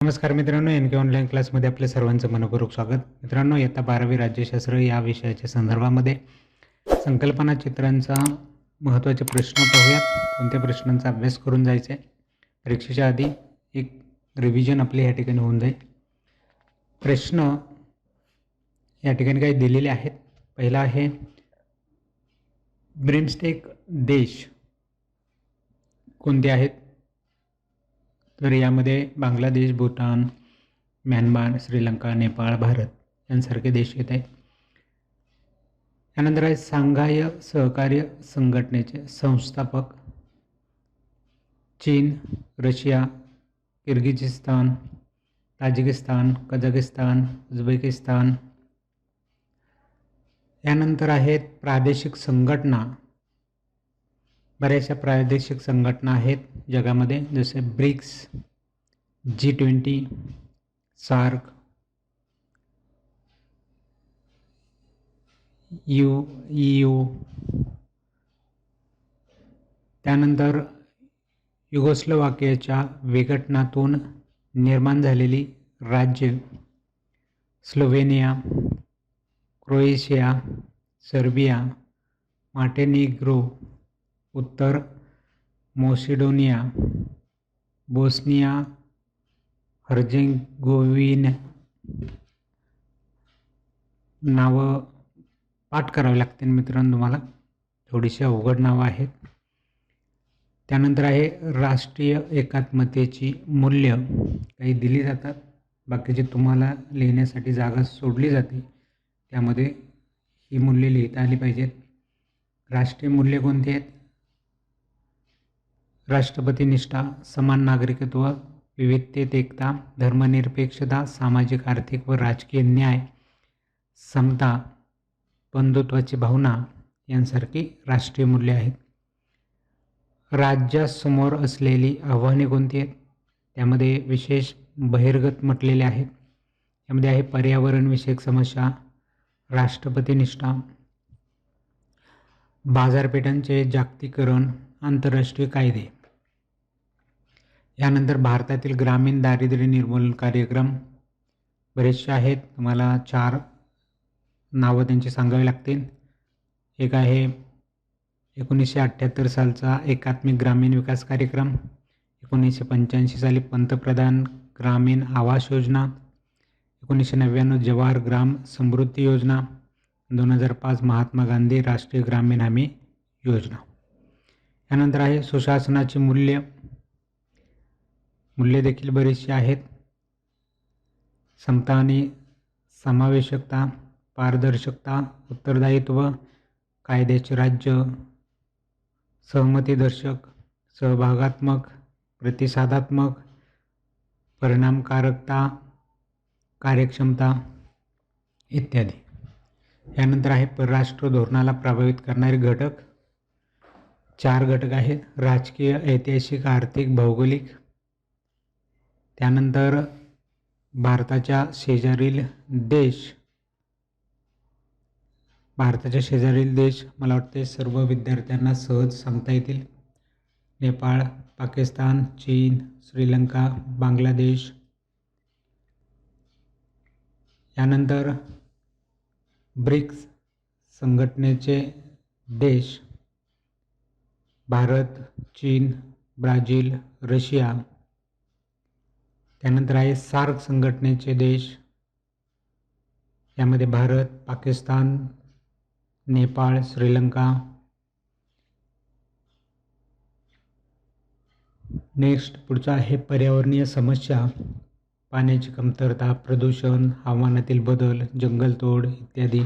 नमस्कार मित्रांनो एन के ऑनलाईन क्लासमध्ये आपल्या सर्वांचं मनपूर्वक स्वागत. मित्रांनो इयत्ता बारावी राज्यशास्त्र या विषयाच्या संदर्भामध्ये संकल्पना चित्रांचा महत्त्वाचे प्रश्न पाहूयात. कोणत्या प्रश्नांचा अभ्यास करून जायचा आहे परीक्षेच्या आधी एक रिव्हिजन आपली या ठिकाणी होऊन जाईल. प्रश्न या ठिकाणी काही दिलेले आहेत. पहिला आहे ब्रिमस्टेक देश कोणते आहेत? तर यामध्ये बांगलादेश भूतान म्यानमार श्रीलंका नेपाळ भारत यांसारखे देश येत आहेत. त्यानंतर आहे सांघाय सहकार्य संघटनेचे संस्थापक चीन Russia Kyrgyzstan Tajikistan Kazakhstan Uzbekistan. यानंतर आहेत प्रादेशिक संघटना बऱ्याचशा प्रादेशिक संघटना आहेत जगामध्ये जसे BRICS G twenty SAARC U E U त्यानंतर युगोस्लोवाकियाच्या विघटनातून निर्माण झालेली राज्य स्लोव्हेनिया क्रोएशिया सर्बिया माटेनिग्रो उत्तर मोसिडोनिया बोस्निया हर्जेगोविन नावं पाठ करावी लागतील मित्रांनो तुम्हाला. थोडीशी अवघड नावं आहेत. त्यानंतर आहे राष्ट्रीय एकात्मतेची मूल्य. काही दिली जातात. बाकीची तुम्हाला लिहिण्यासाठी जागा सोडली जाते त्यामध्ये ही मूल्ये लिहिता आली पाहिजेत. राष्ट्रीय मूल्य कोणती आहेत? राष्ट्रपतीनिष्ठा समान नागरिकत्व विविधतेत एकता धर्मनिरपेक्षता सामाजिक आर्थिक व राजकीय न्याय समता बंधुत्वाची भावना यांसारखी राष्ट्रीय मूल्ये आहेत. राज्यासमोर असलेली आव्हाने कोणती आहेत? त्यामध्ये विशेष बहिर्गत म्हटलेले आहेत. यामध्ये आहे पर्यावरणविषयक समस्या राष्ट्रपतीनिष्ठा बाजारपेठांचे जागतिकीकरण आंतरराष्ट्रीय कायदे. यानंतर भारतातील ग्रामीण दारिद्र्य निर्मूलन कार्यक्रम बरेचसे आहेत. तुम्हाला चार नावं त्यांची सांगावी लागतील. एक आहे एकोणीसशे अठ्ठ्याहत्तर सालचा एकात्मिक ग्रामीण विकास कार्यक्रम एकोणीसशे पंच्याऐंशी साली पंतप्रधान ग्रामीण आवास योजना एकोणीसशे नव्याण्णव जवाहर ग्राम समृद्धी योजना दोन हजार पाच महात्मा गांधी राष्ट्रीय ग्रामीण हमी योजना. यानंतर आहे सुशासनाची मूल्य. मूल्ये देखील बरीचशी आहेत. समता आणि समावेशकता पारदर्शकता उत्तरदायित्व कायद्याचे राज्य सहमतीदर्शक सहभागात्मक प्रतिसादात्मक परिणामकारकता कार्यक्षमता इत्यादी. यानंतर आहे परराष्ट्र धोरणाला प्रभावित करणारे घटक. चार घटक आहेत. राजकीय ऐतिहासिक आर्थिक भौगोलिक त्यानंतर भारताच्या शेजारील देश भारताच्या शेजारील देश मला वाटते सर्व विद्यार्थ्यांना सहज सांगता येतील. नेपाळ पाकिस्तान चीन श्रीलंका बांगलादेश. यानंतर ब्रिक्स संघटनेचे देश भारत चीन ब्राझील रशिया. त्यानंतर आहे सार्क संघटनेचे देश. यामध्ये भारत पाकिस्तान नेपाळ श्रीलंका. नेक्स्ट पुढचा आहे पर्यावरणीय समस्या. पाण्याची कमतरता प्रदूषण हवामानातील बदल जंगलतोड इत्यादी.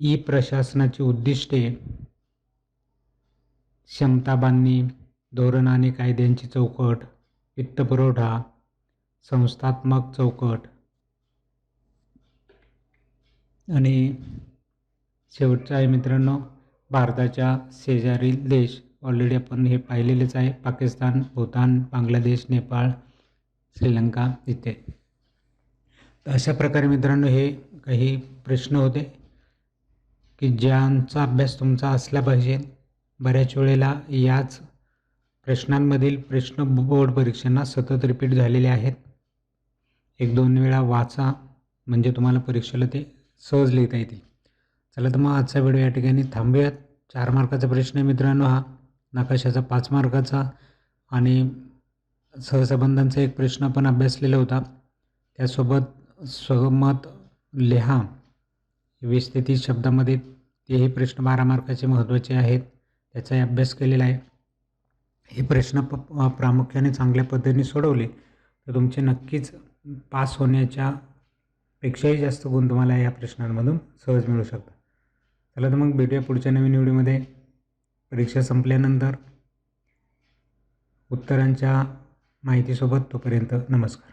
ई प्रशासनाची उद्दिष्टे. क्षमता बांधणी धोरण आणि कायद्यांची चौकट. वित्तपुरवठा संस्थात्मक चौकट आणि शेवटचा आहे मित्रांनो भारताच्या शेजारील देश. ऑलरेडी आपण हे पाहिलेलेच आहे पाकिस्तान भूतान बांगलादेश नेपाळ श्रीलंका इथे. तर अशा प्रकारे मित्रांनो हे काही प्रश्न होते की ज्यांचा अभ्यास तुमचा असला पाहिजे बऱ्याच वेळेला याच प्रश्नांमधील प्रश्न बोर्ड परीक्षांना सतत रिपीट झालेले आहेत. एक दोन वेळा वाचा म्हणजे तुम्हाला परीक्षेला ते सहज लिहिता येतील. चला तर मग आजचा व्हिडिओ या ठिकाणी थांबूयात. चार मार्काचा प्रश्न आहे मित्रांनो हा. नकाशाचा पाच मार्काचा आणि सहसंबंधांचा एक प्रश्न आपण अभ्यासलेला होता. त्यासोबत सहमत लिहा. वीस ते तीस शब्दामध्ये तेही प्रश्न बारा मार्काचे महत्त्वाचे आहेत. त्याचाही अभ्यास केलेला आहे. हे प्रश्न प प्रामुख्याने चांगल्या पद्धतीने सोडवले तर तुमचे नक्कीच पास होण्याच्या पेक्षाही जास्त गुण तुम्हाला या प्रश्नांमधून सहज मिळू शकतात. चला तर मग भेटूया पुढच्या नवीन निवडीमध्ये परीक्षा संपल्यानंतर उत्तरांच्या माहितीसोबत तोपर्यंत नमस्कार.